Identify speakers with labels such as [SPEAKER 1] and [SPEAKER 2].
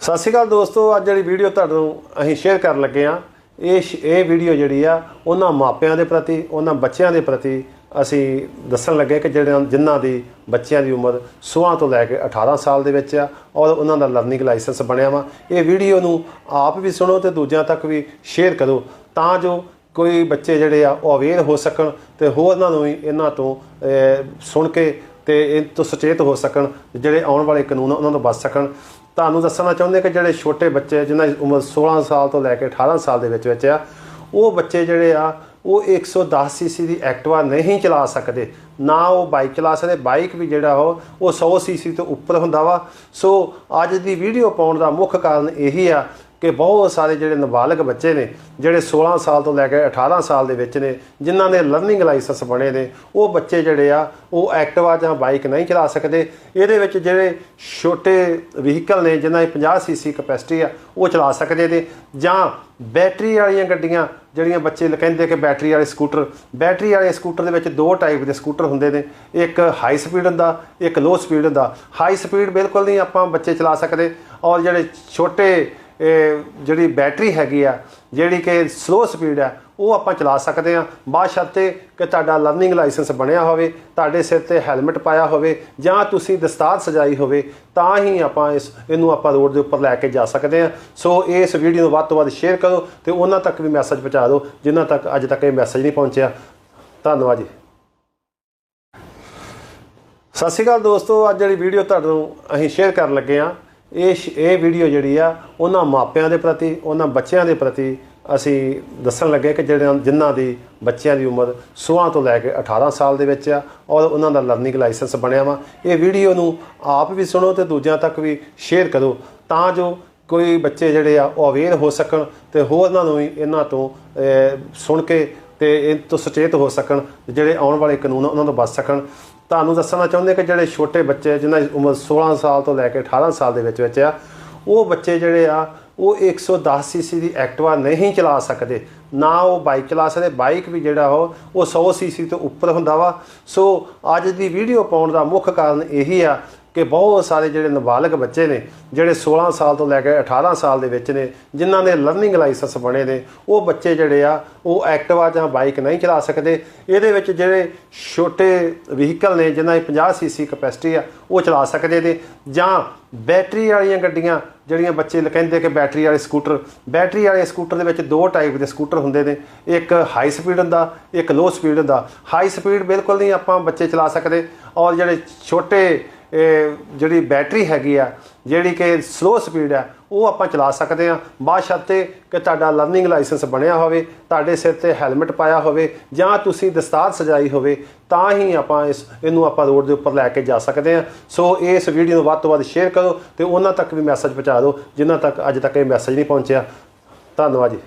[SPEAKER 1] ਸਤਿ ਸ਼੍ਰੀ ਅਕਾਲ ਦੋਸਤੋ ਅੱਜ ਜਿਹੜੀ ਵੀਡੀਓ ਤੁਹਾਨੂੰ ਅਸੀਂ ਸ਼ੇਅਰ ਕਰਨ ਲੱਗੇ ਆ ਇਹ ਸ਼- ਇਹ ਵੀਡੀਓ ਜਿਹੜੀ ਆ ਉਹਨਾਂ ਮਾਪਿਆਂ ਦੇ ਪ੍ਰਤੀ ਉਹਨਾਂ ਬੱਚਿਆਂ ਦੇ ਪ੍ਰਤੀ ਅਸੀਂ ਦੱਸਣ ਲੱਗੇ ਕਿ ਜਿਹੜੇ ਜਿਨ੍ਹਾਂ ਦੀ ਬੱਚਿਆਂ ਦੀ ਉਮਰ 16 ਤੋਂ ਲੈ ਕੇ 18 ਸਾਲ ਦੇ ਵਿੱਚ ਆ ਔਰ ਉਹਨਾਂ ਦਾ ਲਰਨਿੰਗ ਲਾਇਸੈਂਸ ਬਣਿਆ ਵਾ। ਇਹ ਵੀਡੀਓ ਨੂੰ ਆਪ ਵੀ ਸੁਣੋ ਤੇ ਦੂਜਿਆਂ ਤੱਕ ਵੀ ਸ਼ੇਅਰ ਕਰੋ ਤਾਂ ਜੋ ਕੋਈ ਬੱਚੇ ਜਿਹੜੇ ਆ ਉਹ ਅਵੇਅਰ ਹੋ ਸਕਣ ਤੇ ਹੋਰਨਾਂ ਨੂੰ ਵੀ ਇਹਨਾਂ ਤੋਂ ਸੁਣ ਕੇ ਤੇ ਇਹ ਤੋਂ ਸੁਚੇਤ ਹੋ ਸਕਣ ਜਿਹੜੇ ਆਉਣ ਵਾਲੇ ਕਾਨੂੰਨ ਆ, ਉਹਨਾਂ ਤੋਂ ਬਚ ਸਕਣ। ਤੁਹਾਨੂੰ ਦੱਸਣਾ ਚਾਹੁੰਦੇ ਕਿ ਜਿਹੜੇ ਛੋਟੇ ਬੱਚੇ ਜਿਨ੍ਹਾਂ ਦੀ ਉਮਰ 16 ਸਾਲ ਤੋਂ ਲੈ ਕੇ 18 ਸਾਲ ਦੇ ਵਿੱਚ ਵਿੱਚ ਆ, ਉਹ ਬੱਚੇ ਜਿਹੜੇ ਆ, ਉਹ 110 ਸੀਸੀ ਦੀ ਐਕਟਿਵਾ ਨਹੀਂ ਚਲਾ ਸਕਦੇ। ਨਾ ਉਹ ਬਾਈਕ ਚਲਾ ਸਕਦੇ, ਬਾਈਕ ਵੀ ਜਿਹੜਾ ਉਹ ਉਹ 100 ਸੀਸੀ ਤੋਂ ਉੱਪਰ ਹੁੰਦਾ ਵਾ। ਸੋ ਅੱਜ ਦੀ ਵੀਡੀਓ ਪਾਉਣ ਦਾ ਮੁੱਖ ਕਾਰਨ ਇਹੀ ਆ ਕਿ ਬਹੁਤ ਸਾਰੇ ਜਿਹੜੇ ਨਾਬਾਲਗ ਬੱਚੇ ਨੇ, ਜਿਹੜੇ 16 ਸਾਲ ਤੋਂ ਲੈ ਕੇ 18 ਸਾਲ ਦੇ ਵਿੱਚ ਨੇ, ਜਿਨ੍ਹਾਂ ਨੇ ਲਰਨਿੰਗ ਲਾਇਸੈਂਸ ਬਣੇ ਨੇ, ਉਹ ਬੱਚੇ ਜਿਹੜੇ ਆ, ਉਹ ਐਕਟਿਵਾ ਜਾਂ ਬਾਈਕ ਨਹੀਂ ਚਲਾ ਸਕਦੇ। ਇਹਦੇ ਵਿੱਚ ਜਿਹੜੇ ਛੋਟੇ ਵਹੀਕਲ ਨੇ, ਜਿਨ੍ਹਾਂ ਦੀ 50 ਸੀਸੀ ਕਪੈਸਿਟੀ ਆ, ਉਹ ਚਲਾ ਸਕਦੇ ਨੇ। ਜਾਂ ਬੈਟਰੀ ਵਾਲੀਆਂ ਗੱਡੀਆਂ, ਜਿਹੜੀਆਂ ਬੱਚੇ ਕਹਿੰਦੇ ਕਿ ਬੈਟਰੀ ਵਾਲੇ ਸਕੂਟਰ ਬੈਟਰੀ ਵਾਲੇ ਸਕੂਟਰ ਦੇ ਵਿੱਚ ਦੋ ਟਾਈਪ ਦੇ ਸਕੂਟਰ ਹੁੰਦੇ ਨੇ। ਇੱਕ ਹਾਈ ਸਪੀਡ ਹੁੰਦਾ, ਇੱਕ ਲੋ ਸਪੀਡ ਹੁੰਦਾ। ਹਾਈ ਸਪੀਡ ਬਿਲਕੁਲ ਨਹੀਂ ਆਪਾਂ ਬੱਚੇ ਚਲਾ ਸਕਦੇ। ਔਰ ਜਿਹੜੇ ਛੋਟੇ ਜਿਹੜੀ ਬੈਟਰੀ ਹੈਗੀ ਆ, ਜਿਹੜੀ ਕਿ ਸਲੋ ਸਪੀਡ ਆ, ਉਹ ਆਪਾਂ ਚਲਾ ਸਕਦੇ ਆ ਬਾਸ਼ਰਤੇ ਕਿ ਤੁਹਾਡਾ ਲਰਨਿੰਗ ਲਾਇਸੈਂਸ ਬਣਿਆ ਹੋਵੇ, ਤੁਹਾਡੇ ਸਿਰ ਤੇ ਹੈਲਮਟ ਪਾਇਆ ਹੋਵੇ, ਜਾਂ ਤੁਸੀਂ ਦਸਤਾਰ ਸਜਾਈ ਹੋਵੇ, ਤਾਂ ਹੀ ਆਪਾਂ ਇਸ, ਇਹਨੂੰ ਆਪਾਂ ਰੋਡ ਦੇ ਉੱਪਰ ਲੈ ਕੇ ਜਾ ਸਕਦੇ ਆ ਸੋ ਇਸ ਵੀਡੀਓ ਨੂੰ ਵੱਧ ਤੋਂ ਵੱਧ ਸ਼ੇਅਰ ਕਰੋ ਤੇ ਉਹਨਾਂ ਤੱਕ ਵੀ ਮੈਸੇਜ ਪਹੁੰਚਾ ਦਿਓ, ਜਿਨ੍ਹਾਂ ਤੱਕ ਅੱਜ ਤੱਕ ਇਹ ਮੈਸੇਜ ਨਹੀਂ ਪਹੁੰਚਿਆ। ਧੰਨਵਾਦ ਜੀ। ਸਤਿ ਸ਼੍ਰੀ ਅਕਾਲ ਦੋਸਤੋ, ਅੱਜ ਜਿਹੜੀ ਵੀਡੀਓ ਤੁਹਾਨੂੰ ਅਸੀਂ ਸ਼ੇਅਰ ਕਰਨ ਲੱਗੇ ਆ ਇਹ ਸ਼- ਇਹ ਵੀਡੀਓ ਜਿਹੜੀ ਆ ਉਹਨਾਂ ਮਾਪਿਆਂ ਦੇ ਪ੍ਰਤੀ ਉਹਨਾਂ ਬੱਚਿਆਂ ਦੇ ਪ੍ਰਤੀ ਅਸੀਂ ਦੱਸਣ ਲੱਗੇ ਕਿ ਜਿਹੜੇ ਜਿਨ੍ਹਾਂ ਦੀ ਬੱਚਿਆਂ ਦੀ ਉਮਰ 16 ਤੋਂ ਲੈ ਕੇ 18 ਸਾਲ ਦੇ ਵਿੱਚ ਆ ਔਰ ਉਹਨਾਂ ਦਾ ਲਰਨਿੰਗ ਲਾਇਸੈਂਸ ਬਣਿਆ ਵਾ। ਇਹ ਵੀਡੀਓ ਨੂੰ ਆਪ ਵੀ ਸੁਣੋ ਤੇ ਦੂਜਿਆਂ ਤੱਕ ਵੀ ਸ਼ੇਅਰ ਕਰੋ ਤਾਂ ਜੋ ਕੋਈ ਬੱਚੇ ਜਿਹੜੇ ਆ ਉਹ ਅਵੇਅਰ ਹੋ ਸਕਣ ਤੇ ਹੋਰਨਾਂ ਨੂੰ ਵੀ ਇਹਨਾਂ ਤੋਂ ਸੁਣ ਕੇ ਤੇ ਇਹ ਤੋਂ ਸੁਚੇਤ ਹੋ ਸਕਣ ਜਿਹੜੇ ਆਉਣ ਵਾਲੇ ਕਾਨੂੰਨ ਆ, ਉਹਨਾਂ ਤੋਂ ਬਚ ਸਕਣ। ਤੁਹਾਨੂੰ ਦੱਸਣਾ ਚਾਹੁੰਦੇ ਕਿ ਜਿਹੜੇ ਛੋਟੇ ਬੱਚੇ ਜਿਨ੍ਹਾਂ ਦੀ ਉਮਰ 16 ਸਾਲ ਤੋਂ ਲੈ ਕੇ 18 ਸਾਲ ਦੇ ਵਿੱਚ ਵਿੱਚ ਆ, ਉਹ ਬੱਚੇ ਜਿਹੜੇ ਆ, ਉਹ 110 ਸੀਸੀ ਦੀ ਐਕਟਿਵਾ ਨਹੀਂ ਚਲਾ ਸਕਦੇ। ਨਾ ਉਹ ਬਾਈਕ ਚਲਾ ਸਕਦੇ, ਬਾਈਕ ਵੀ ਜਿਹੜਾ ਉਹ ਉਹ 100 ਸੀਸੀ ਤੋਂ ਉੱਪਰ ਹੁੰਦਾ ਵਾ। ਸੋ ਅੱਜ ਦੀ ਵੀਡੀਓ ਪਾਉਣ ਦਾ ਮੁੱਖ ਕਾਰਨ ਇਹੀ ਆ ਕਿ ਬਹੁਤ ਸਾਰੇ ਜਿਹੜੇ ਨਾਬਾਲਗ ਬੱਚੇ ਨੇ, ਜਿਹੜੇ 16 ਸਾਲ ਤੋਂ ਲੈ ਕੇ 18 ਸਾਲ ਦੇ ਵਿੱਚ ਨੇ, ਜਿਨ੍ਹਾਂ ਦੇ ਲਰਨਿੰਗ ਲਾਇਸੈਂਸ ਬਣੇ ਨੇ, ਉਹ ਬੱਚੇ ਜਿਹੜੇ ਆ, ਉਹ ਐਕਟਿਵਾ ਜਾਂ ਬਾਈਕ ਨਹੀਂ ਚਲਾ ਸਕਦੇ। ਇਹਦੇ ਵਿੱਚ ਜਿਹੜੇ ਛੋਟੇ ਵਹੀਕਲ ਨੇ, ਜਿਨ੍ਹਾਂ ਦੀ 50 ਸੀਸੀ ਕਪੈਸਿਟੀ ਆ, ਉਹ ਚਲਾ ਸਕਦੇ ਨੇ। ਜਾਂ ਬੈਟਰੀ ਵਾਲੀਆਂ ਗੱਡੀਆਂ, ਜਿਹੜੀਆਂ ਬੱਚੇ ਕਹਿੰਦੇ ਕਿ ਬੈਟਰੀ ਵਾਲੇ ਸਕੂਟਰ ਬੈਟਰੀ ਵਾਲੇ ਸਕੂਟਰ ਦੇ ਵਿੱਚ ਦੋ ਟਾਈਪ ਦੇ ਸਕੂਟਰ ਹੁੰਦੇ ਨੇ। ਇੱਕ ਹਾਈ ਸਪੀਡ ਹੁੰਦਾ, ਇੱਕ ਲੋ ਸਪੀਡ ਹੁੰਦਾ। ਹਾਈ ਸਪੀਡ ਬਿਲਕੁਲ ਨਹੀਂ ਆਪਾਂ ਬੱਚੇ ਚਲਾ ਸਕਦੇ। ਔਰ ਜਿਹੜੇ ਛੋਟੇ ਇਹ ਜਿਹੜੀ ਬੈਟਰੀ ਹੈਗੀ ਆ, ਜਿਹੜੀ ਕਿ ਸਲੋ ਸਪੀਡ ਆ, ਉਹ ਆਪਾਂ ਚਲਾ ਸਕਦੇ ਆ ਬਾਸ਼ਰਤੇ ਕਿ ਤੁਹਾਡਾ ਲਰਨਿੰਗ ਲਾਇਸੈਂਸ ਬਣਿਆ ਹੋਵੇ, ਤੁਹਾਡੇ ਸਿਰ ਤੇ ਹੈਲਮਟ ਪਾਇਆ ਹੋਵੇ, ਜਾਂ ਤੁਸੀਂ ਦਸਤਾਰ ਸਜਾਈ ਹੋਵੇ, ਤਾਂ ਹੀ ਆਪਾਂ ਇਸ ਇਹਨੂੰ ਆਪਾਂ ਰੋਡ ਦੇ ਉੱਪਰ ਲੈ ਕੇ ਜਾ ਸਕਦੇ ਆ ਸੋ ਇਸ ਵੀਡੀਓ ਨੂੰ ਵੱਧ ਤੋਂ ਵੱਧ ਸ਼ੇਅਰ ਕਰੋ ਤੇ ਉਹਨਾਂ ਤੱਕ ਵੀ ਮੈਸੇਜ ਪਹੁੰਚਾ ਦਿਓ, ਜਿਨ੍ਹਾਂ ਤੱਕ ਅੱਜ ਤੱਕ ਇਹ ਮੈਸੇਜ ਨਹੀਂ ਪਹੁੰਚਿਆ। ਧੰਨਵਾਦ ਜੀ।